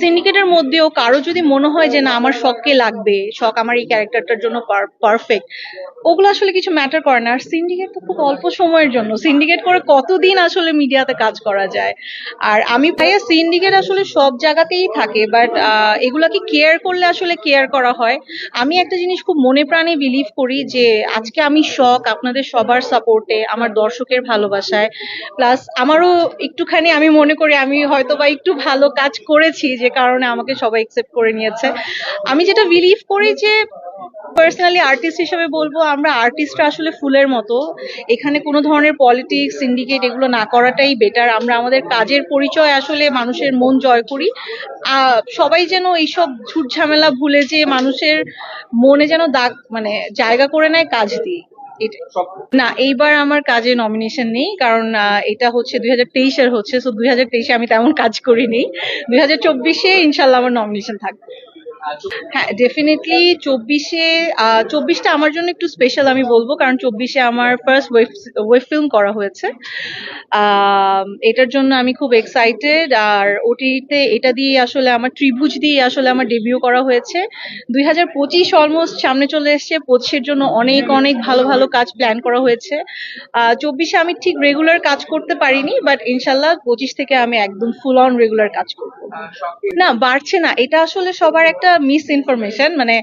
সিন্ডিকেটের মধ্যেও কারও যদি মনে হয় যে না, আমার শখকে লাগবে, শখ আমার এই ক্যারেক্টারটার জন্য পারফেক্ট ওগুলো আসলে কিছু ম্যাটার করে না। আর সিন্ডিকেট তো খুব অল্প সময়ের জন্য। সিন্ডিকেট করে কতদিন আসলে মিডিয়াতে কাজ করা যায়? আর আমি ভাইয়া সিন্ডিকেট আসলে সব জায়গাতেই থাকে বাট এগুলাকে কেয়ার করলে আসলে কেয়ার করা হয়। আমি একটা জিনিস খুব মনে প্রাণে বিলিভ করি যে, আজকে আমি শখ আপনাদের সবার সাপোর্টে আমার দর্শকের ভালোবাসায়। প্লাস আমারও একটুখানি আমি মনে করি আমি হয়তো বা একটু ভালো কাজ করেছি যে কারণে আমাকে সবাই একসেপ্ট করে নিয়েছে। আমি যেটা বিলিভ করি যে পার্সোনালি আর্টিস্ট হিসেবে বলব, আমরা আর্টিস্টরা আসলে ফুলের মতো। এখানে কোনো ধরনের পলিটিক্স সিন্ডিকেট এগুলো না করাটাই বেটার আমরা আমাদের কাজের পরিচয় আসলে মানুষের মন জয় করি। সবাই যেন এইসব ঝুট ঝামেলা ভুলে যে মানুষের মনে যেন দাগ মানে জায়গা করে নেয়, কাজ দিয়ে। না, এইবার আমার কাজে নমিনেশন নেই, কারণ এটা হচ্ছে দুই হাজার তেইশের হচ্ছে তো দুই হাজার তেইশে আমি তেমন কাজ করিনি। দুই হাজার চব্বিশে ইনশাল্লাহ আমার নমিনেশন থাকবে। হ্যাঁ ডেফিনেটলি চব্বিশে চব্বিশটা আমার জন্য একটু স্পেশাল আমি বলব কারণ চব্বিশে আমার ফার্স্ট ওয়েব ওয়েব ফিল্ম করা হয়েছে। এটার জন্য আমি খুব এক্সাইটেড আর ওটিতে এটা দিয়ে আসলে আমার ত্রিভুজ দিয়ে আসলে আমার ডেবিউ করা হয়েছে। দুই হাজার পঁচিশ অলমোস্ট সামনে চলে এসছে পঁচিশের জন্য অনেক অনেক ভালো ভালো কাজ প্ল্যান করা হয়েছে। চব্বিশে আমি ঠিক রেগুলার কাজ করতে পারিনি বাট ইনশাল্লাহ পঁচিশ থেকে আমি একদম ফুল অন রেগুলার কাজ করব। না বাড়ছে না এটা আসলে সবার একটা মিস ইনফরমেশন মানে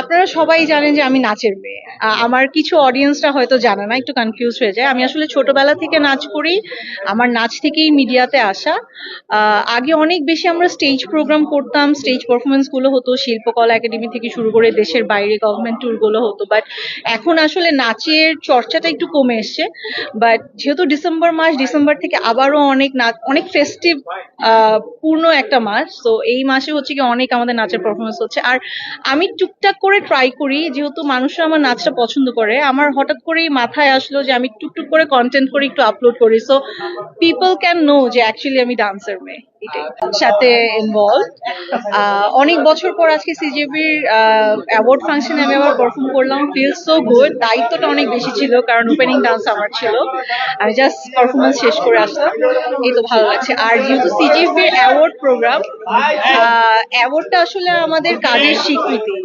আপনারা সবাই জানেন যে আমি নাচের মেয়ে। আমার কিছু অডিয়েন্সরা হয়তো জানে না, একটু কনফিউজ হয়ে যায়। আমি আসলে ছোটবেলা থেকে নাচ করি, আমার নাচ থেকেই মিডিয়াতে আসা। আগে অনেক বেশি আমরা স্টেজ প্রোগ্রাম করতাম স্টেজ পারফরমেন্সগুলো হতো, শিল্পকলা একাডেমি থেকে শুরু করে দেশের বাইরে গভর্নমেন্ট ট্যুরগুলো হতো বাট এখন আসলে নাচের চর্চাটা একটু কমে এসছে। বাট যেহেতু ডিসেম্বর মাস ডিসেম্বর থেকে আবারও অনেক নাচ, অনেক ফেস্টিভ পূর্ণ একটা মাস, তো এই মাসে হচ্ছে কি অনেক আমাদের নাচের পারফরমেন্স হচ্ছে আর আমি টুকটাক করে ট্রাই করি, যেহেতু মানুষরা আমার নাচটা পছন্দ করে, আমার হঠাৎ করেই মাথায় আসলো যে আমি টুকটুক করে কন্টেন্ট করে একটু আপলোড করি সো পিপল ক্যান নো যে অ্যাকচুয়ালি আমি ডান্সার মেয়ে। সাথে ইনভলভ অনেক বছর পর আজকে সিজিবির অ্যাওয়ার্ড ফাংশনে আমি আবার পারফর্ম করলাম। ফিল সো গুড দায়িত্বটা অনেক বেশি ছিল, কারণ ওপেনিং ডান্স আমার ছিল। আমি জাস্ট পারফরমেন্স শেষ করে আসলাম। এই তো ভালো লাগছে। আর যেহেতু সিজিবির অ্যাওয়ার্ড প্রোগ্রাম অ্যাওয়ার্ডটা আসলে আমাদের কাজের স্বীকৃতি।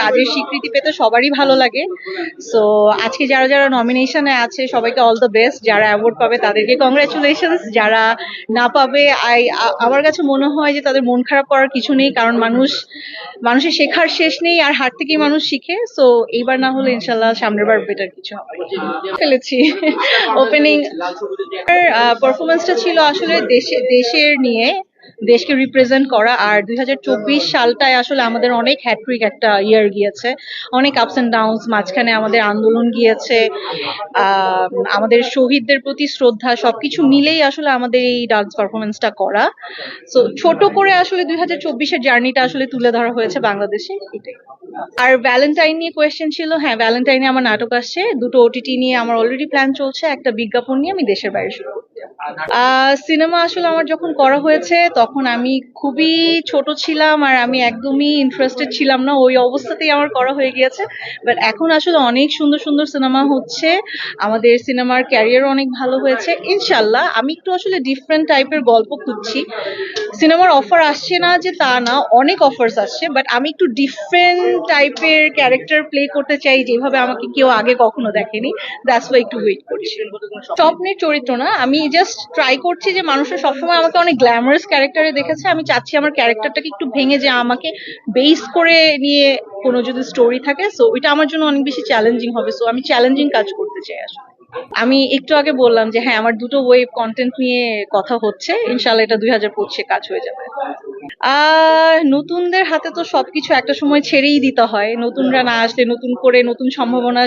কাজের স্বীকৃতি পেতে সবারই ভালো লাগে। সো আজকে যারা যারা নমিনেশনে আছে, সবাইকে অল দ্য বেস্ট যারা অ্যাওয়ার্ড পাবে, তাদেরকে কংগ্রাচুলেশন যারা না পাবে আই আমার কাছে মনে হয় যে তাদের মন খারাপ করার কিছু নেই কারণ মানুষ মানুষের শেখার শেষ নেই আর হার থেকেই মানুষ শিখে। সো এইবার না হলে ইনশাল্লাহ সামনের বার বেটার কিছু হবে। ফেলেছি। ওপেনিং পারফরমেন্সটা ছিল আসলে দেশে দেশের নিয়ে। দেশকে রিপ্রেজেন্ট করা। আর দুই হাজার চব্বিশ সালটায় আসলে আমাদের অনেক হ্যাট্রিক একটা ইয়ার গিয়েছে। অনেক আপস এন্ড ডাউনস মাঝখানে আমাদের আন্দোলন গিয়েছে। আমাদের শহীদদের প্রতি শ্রদ্ধা, সবকিছু মিলেই আসলে আমাদের এই ডান্স পারফরমেন্সটা করা। সো ছোট করে আসলে দুই হাজার চব্বিশের জার্নিটা আসলে তুলে ধরা হয়েছে বাংলাদেশে। এটাই। আর ভ্যালেন্টাইন নিয়ে কোয়েশ্চেন ছিল। হ্যাঁ ভ্যালেন্টাইনে আমার নাটক আসছে। দুটো ওটিটি নিয়ে আমার অলরেডি প্ল্যান চলছে। একটা বিজ্ঞাপন নিয়ে আমি দেশের বাইরে শুরু সিনেমা আসলে আমার যখন করা হয়েছে, তখন আমি খুবই ছোট ছিলাম আর আমি একদমই ইন্টারেস্টেড ছিলাম না। ওই অবস্থাতেই আমার করা হয়ে গিয়েছে। বাট এখন আসলে অনেক সুন্দর সুন্দর সিনেমা হচ্ছে। আমাদের সিনেমার ক্যারিয়ার অনেক ভালো হয়েছে। ইনশাল্লাহ আমি একটু আসলে ডিফারেন্ট টাইপের গল্প খুঁজছি। সিনেমার অফার আসছে না যে তা না, অনেক অফার্স আসছে। বাট আমি একটু ডিফারেন্ট টাইপের ক্যারেক্টার প্লে করতে চাই, যেভাবে আমাকে কেউ আগে কখনো দেখেনি। দ্যাটস ওয়াই একটু ওয়েট করছি। স্বপ্নের চরিত্র না, আমি জাস্ট ট্রাই করছি যে মানুষের সবসময় আমাকে অনেক গ্ল্যামারাস ক্যারেক্টারে দেখেছে। আমি চাচ্ছি আমার ক্যারেক্টারটাকে একটু ভেঙে যে আমাকে বেস করে নিয়ে কোনো যদি স্টোরি থাকে সো ওইটা আমার জন্য অনেক বেশি চ্যালেঞ্জিং হবে। সো আমি চ্যালেঞ্জিং কাজ করতে চাই আসলে। আমি একটু আগে বললাম যে হ্যাঁ আমার দুটো ওয়েব কন্টেন্ট নিয়ে কথা হচ্ছে। ইনশাল্লাহ এটা দুই হাজার পঁচিশে কাজ হয়ে যাবে। আহ, নতুনদের হাতে তো সবকিছু একটা সময় ছেড়েই দিতে হয়। নতুনরা না আসলে নতুন করে নতুন সম্ভাবনা